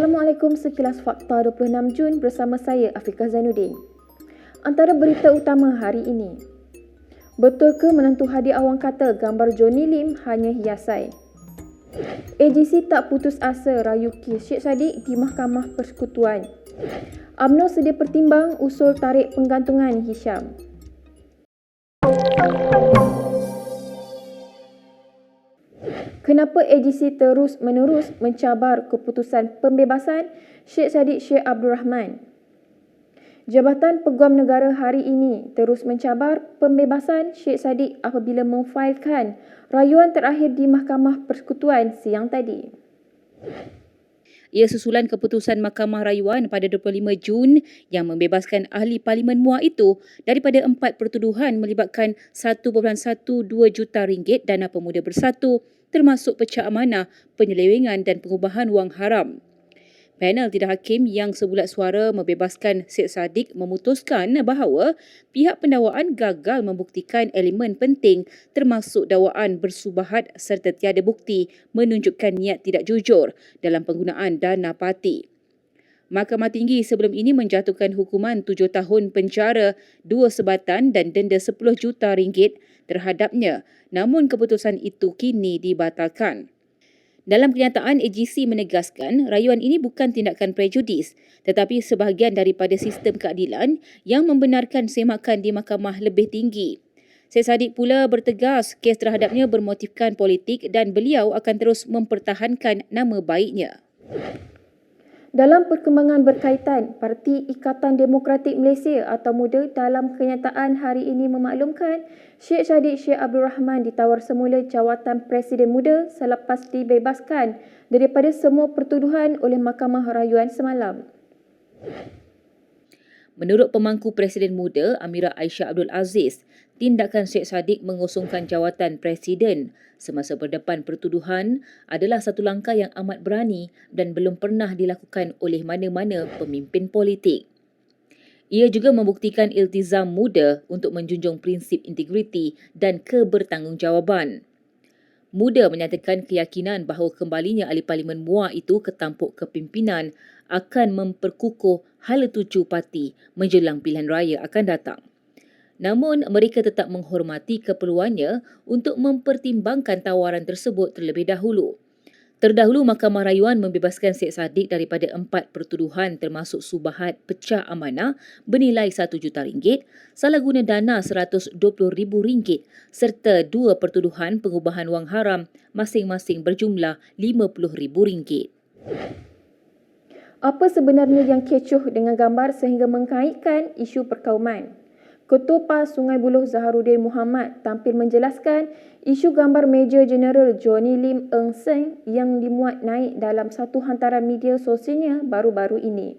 Assalamualaikum sekilas fakta 26 Jun bersama saya Afiqah Zainuddin. Antara berita utama hari ini. Betul ke menantu Hadi Awang kata gambar Johnny Lim hanya hiasai? AGC tak putus asa rayu kes Syed Saddiq di Mahkamah Persekutuan. UMNO sedia pertimbang usul tarik penggantungan Hisham. Kenapa AGC terus menerus mencabar keputusan pembebasan Syed Saddiq Syed Abdul Rahman? Jabatan Peguam Negara hari ini terus mencabar pembebasan Syed Saddiq apabila memfailkan rayuan terakhir di Mahkamah Persekutuan siang tadi. Ia susulan keputusan Mahkamah Rayuan pada 25 Jun yang membebaskan ahli Parlimen MUA itu daripada empat pertuduhan melibatkan 1.12 juta ringgit dana pemuda bersatu termasuk pecah amanah, penyelewengan dan pengubahan wang haram. Panel tidak hakim yang sebulat suara membebaskan Syed Saddiq memutuskan bahawa pihak pendakwaan gagal membuktikan elemen penting termasuk dakwaan bersubahat serta tiada bukti menunjukkan niat tidak jujur dalam penggunaan dana parti. Mahkamah Tinggi sebelum ini menjatuhkan hukuman tujuh tahun penjara, dua sebatan dan denda 10 juta ringgit terhadapnya namun keputusan itu kini dibatalkan. Dalam kenyataan, AGC menegaskan rayuan ini bukan tindakan prejudis tetapi sebahagian daripada sistem keadilan yang membenarkan semakan di mahkamah lebih tinggi. Syed Saddiq pula bertegas kes terhadapnya bermotifkan politik dan beliau akan terus mempertahankan nama baiknya. Dalam perkembangan berkaitan, Parti Ikatan Demokratik Malaysia atau MUDA dalam kenyataan hari ini memaklumkan Syed Saddiq Syed Abdul Rahman ditawar semula jawatan Presiden MUDA selepas dibebaskan daripada semua pertuduhan oleh Mahkamah Rayuan semalam. Menurut pemangku Presiden Muda Amira Aisyah Abdul Aziz, tindakan Syed Saddiq mengosongkan jawatan Presiden semasa berdepan pertuduhan adalah satu langkah yang amat berani dan belum pernah dilakukan oleh mana-mana pemimpin politik. Ia juga membuktikan iltizam muda untuk menjunjung prinsip integriti dan kebertanggungjawaban. Muda menyatakan keyakinan bahawa kembalinya ahli parlimen MUA itu ke tampuk kepimpinan akan memperkukuh hala tuju parti menjelang pilihan raya akan datang. Namun, mereka tetap menghormati keperluannya untuk mempertimbangkan tawaran tersebut terlebih dahulu. Terdahulu, Mahkamah Rayuan membebaskan Syed Saddiq daripada empat pertuduhan termasuk subahat pecah amanah bernilai RM1 juta ringgit, salah guna dana RM120,000 ringgit serta dua pertuduhan pengubahan wang haram masing-masing berjumlah RM50,000 ringgit. Apa sebenarnya yang kecoh dengan gambar sehingga mengkaitkan isu perkauman? Ketua Sungai Buloh Zaharuddin Muhammad tampil menjelaskan isu gambar Major General Johnny Lim Eng Seng yang dimuat naik dalam satu hantaran media sosialnya baru-baru ini.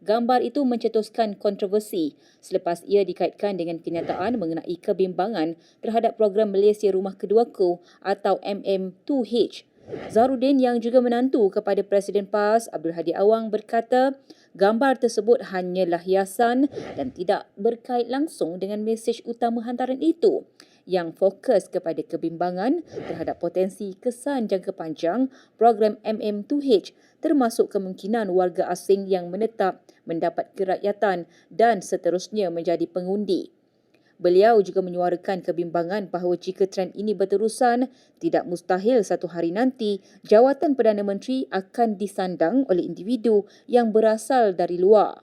Gambar itu mencetuskan kontroversi selepas ia dikaitkan dengan kenyataan mengenai kebimbangan terhadap program Malaysia Rumah Keduaku atau MM2H. Zaruddin yang juga menantu kepada Presiden PAS Abdul Hadi Awang berkata Gambar tersebut hanyalah hiasan dan tidak berkait langsung dengan mesej utama hantaran itu yang fokus kepada kebimbangan terhadap potensi kesan jangka panjang program MM2H termasuk kemungkinan warga asing yang menetap mendapat kerakyatan dan seterusnya menjadi pengundi. Beliau juga menyuarakan kebimbangan bahawa jika trend ini berterusan, tidak mustahil satu hari nanti jawatan Perdana Menteri akan disandang oleh individu yang berasal dari luar.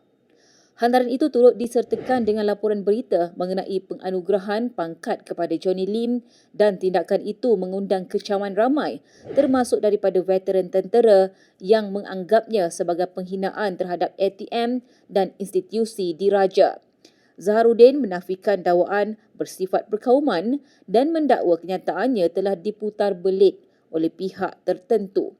Hantaran itu turut disertakan dengan laporan berita mengenai penganugerahan pangkat kepada Johnny Lim dan tindakan itu mengundang kecaman ramai termasuk daripada veteran tentera yang menganggapnya sebagai penghinaan terhadap ATM dan institusi diraja. Zaharuddin menafikan dakwaan bersifat perkauman dan mendakwa kenyataannya telah diputar belit oleh pihak tertentu.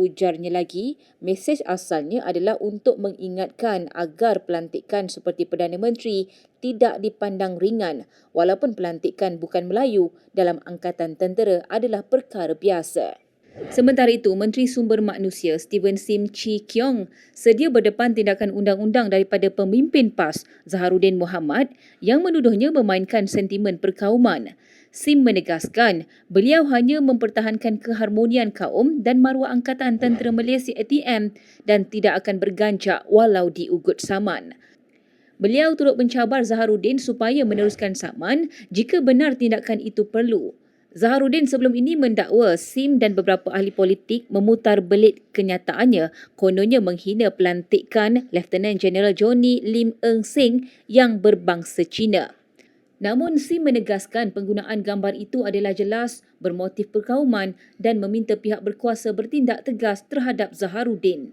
Ujarnya lagi, mesej asalnya adalah untuk mengingatkan agar pelantikan seperti Perdana Menteri tidak dipandang ringan walaupun pelantikan bukan Melayu dalam angkatan tentera adalah perkara biasa. Sementara itu, Menteri Sumber Manusia Steven Sim Chi Kiong sedia berdepan tindakan undang-undang daripada pemimpin PAS Zaharuddin Muhammad yang menuduhnya memainkan sentimen perkauman. Sim menegaskan beliau hanya mempertahankan keharmonian kaum dan maruah Angkatan Tentera Malaysia ATM dan tidak akan berganjak walau diugut saman. Beliau turut mencabar Zaharuddin supaya meneruskan saman jika benar tindakan itu perlu. Zaharuddin sebelum ini mendakwa SIM dan beberapa ahli politik memutar belit kenyataannya kononnya menghina pelantikan Lieutenant General Johnny Lim Eng Seng yang berbangsa Cina. Namun SIM menegaskan penggunaan gambar itu adalah jelas bermotif perkauman dan meminta pihak berkuasa bertindak tegas terhadap Zaharuddin.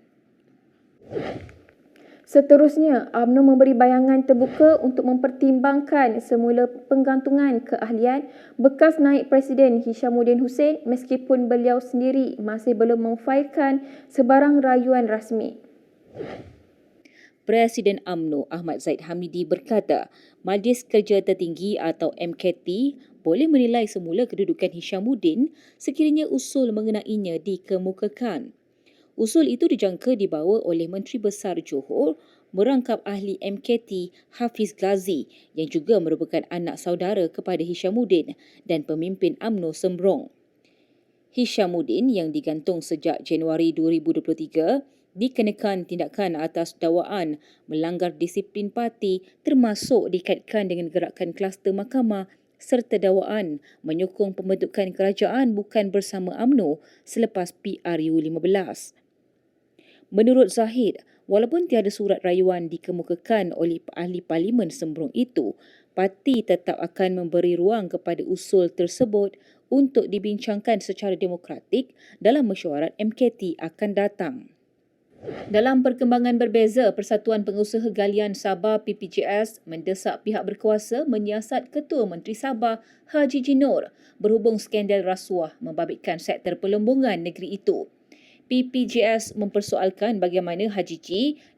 Seterusnya, UMNO memberi bayangan terbuka untuk mempertimbangkan semula penggantungan keahlian bekas naik Presiden Hishamuddin Hussein meskipun beliau sendiri masih belum memfailkan sebarang rayuan rasmi. Presiden AMNO Ahmad Zaid Hamidi berkata, Majlis Kerja Tertinggi atau MKT boleh menilai semula kedudukan Hishamuddin sekiranya usul mengenainya dikemukakan. Usul itu dijangka dibawa oleh Menteri Besar Johor merangkap ahli MKT Hafiz Ghazi yang juga merupakan anak saudara kepada Hishamuddin dan pemimpin AMNO Sembrong. Hishamuddin yang digantung sejak Januari 2023 dikenakan tindakan atas dakwaan melanggar disiplin parti termasuk dikaitkan dengan gerakan kluster mahkamah serta dakwaan menyokong pembentukan kerajaan bukan bersama AMNO selepas PRU 15. Menurut Zahid, walaupun tiada surat rayuan dikemukakan oleh ahli parlimen sembrong itu, parti tetap akan memberi ruang kepada usul tersebut untuk dibincangkan secara demokratik dalam mesyuarat MKT akan datang. Dalam perkembangan berbeza, Persatuan Pengusaha Galian Sabah PPJS mendesak pihak berkuasa menyiasat Ketua Menteri Sabah Haji Jinur berhubung skandal rasuah membabitkan sektor pelumbungan negeri itu. PPJS mempersoalkan bagaimana Haji G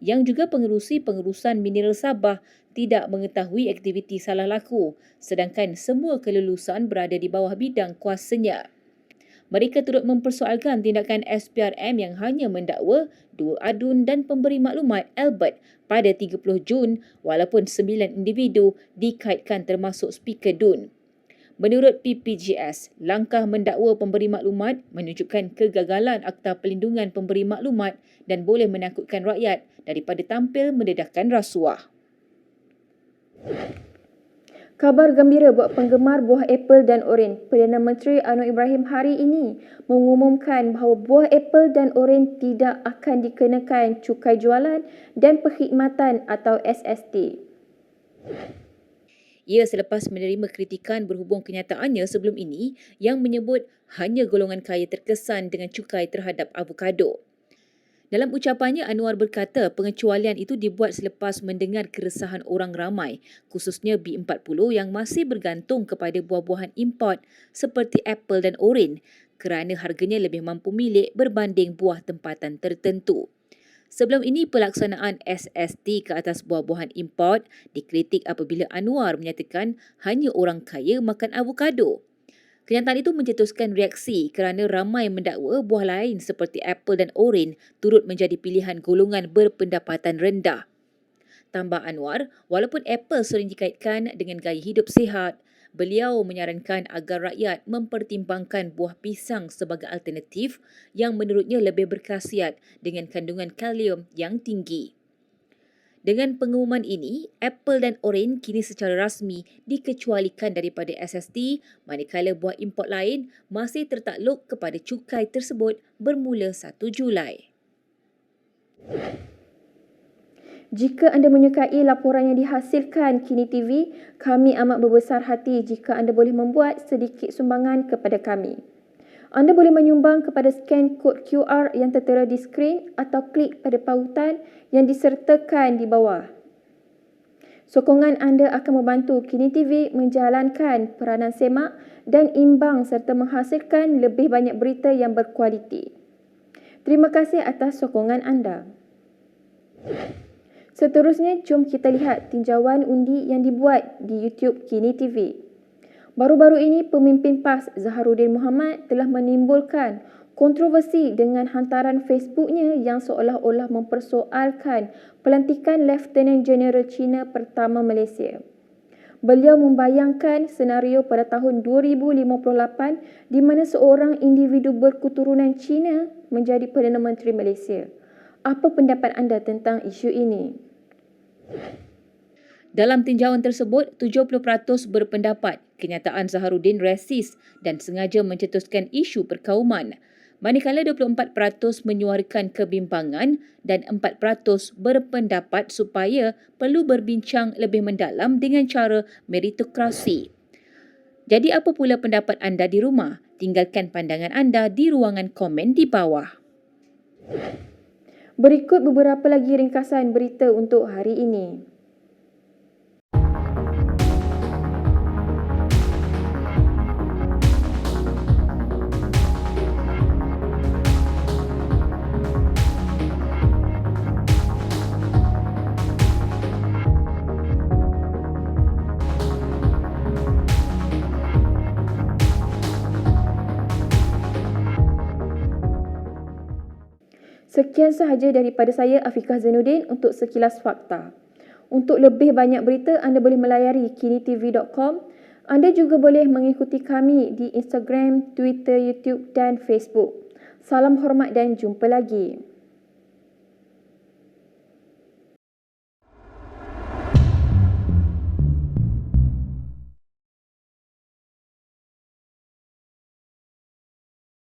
yang juga pengerusi pengurusan mineral Sabah tidak mengetahui aktiviti salah laku sedangkan semua kelulusan berada di bawah bidang kuasanya. Mereka turut mempersoalkan tindakan SPRM yang hanya mendakwa dua adun dan pemberi maklumat Albert pada 30 Jun walaupun sembilan individu dikaitkan termasuk speaker DUN. Menurut PPGS, langkah mendakwa pemberi maklumat menunjukkan kegagalan Akta Pelindungan Pemberi Maklumat dan boleh menakutkan rakyat daripada tampil mendedahkan rasuah. Kabar gembira buat penggemar buah apple dan oren. Perdana Menteri Anwar Ibrahim hari ini mengumumkan bahawa buah apple dan oren tidak akan dikenakan cukai jualan dan perkhidmatan atau SST. Ia selepas menerima kritikan berhubung kenyataannya sebelum ini yang menyebut hanya golongan kaya terkesan dengan cukai terhadap avokado. Dalam ucapannya, Anwar berkata pengecualian itu dibuat selepas mendengar keresahan orang ramai, khususnya B40 yang masih bergantung kepada buah-buahan import seperti apple dan oren kerana harganya lebih mampu milik berbanding buah tempatan tertentu. Sebelum ini, pelaksanaan SST ke atas buah-buahan import dikritik apabila Anwar menyatakan hanya orang kaya makan avokado. Kenyataan itu mencetuskan reaksi kerana ramai mendakwa buah lain seperti apple dan oren turut menjadi pilihan golongan berpendapatan rendah. Tambah Anwar, walaupun apple sering dikaitkan dengan gaya hidup sihat, beliau menyarankan agar rakyat mempertimbangkan buah pisang sebagai alternatif yang menurutnya lebih berkhasiat dengan kandungan kalium yang tinggi. Dengan pengumuman ini, Apple dan Orange kini secara rasmi dikecualikan daripada SST manakala buah import lain masih tertakluk kepada cukai tersebut bermula 1 Julai. Jika anda menyukai laporan yang dihasilkan Kini TV, kami amat berbesar hati jika anda boleh membuat sedikit sumbangan kepada kami. Anda boleh menyumbang kepada scan kod QR yang tertera di skrin atau klik pada pautan yang disertakan di bawah. Sokongan anda akan membantu Kini TV menjalankan peranan semak dan imbang serta menghasilkan lebih banyak berita yang berkualiti. Terima kasih atas sokongan anda. Seterusnya, jom kita lihat tinjauan undi yang dibuat di YouTube Kini TV. Baru-baru ini, pemimpin PAS Zaharuddin Muhammad telah menimbulkan kontroversi dengan hantaran Facebooknya yang seolah-olah mempersoalkan pelantikan Lieutenant General China pertama Malaysia. Beliau membayangkan senario pada tahun 2058 di mana seorang individu berketurunan Cina menjadi Perdana Menteri Malaysia. Apa pendapat anda tentang isu ini? Dalam tinjauan tersebut, 70% berpendapat kenyataan Zaharuddin resis dan sengaja mencetuskan isu perkauman. Manakala 24% menyuarakan kebimbangan dan 4% berpendapat supaya perlu berbincang lebih mendalam dengan cara meritokrasi. Jadi apa pula pendapat anda di rumah? Tinggalkan pandangan anda di ruangan komen di bawah. Berikut beberapa lagi ringkasan berita untuk hari ini. Sahaja daripada saya Afikah Zainuddin untuk sekilas fakta. Untuk lebih banyak berita anda boleh melayari kinitv.com. Anda juga boleh mengikuti kami di Instagram, Twitter, YouTube dan Facebook. Salam hormat dan jumpa lagi.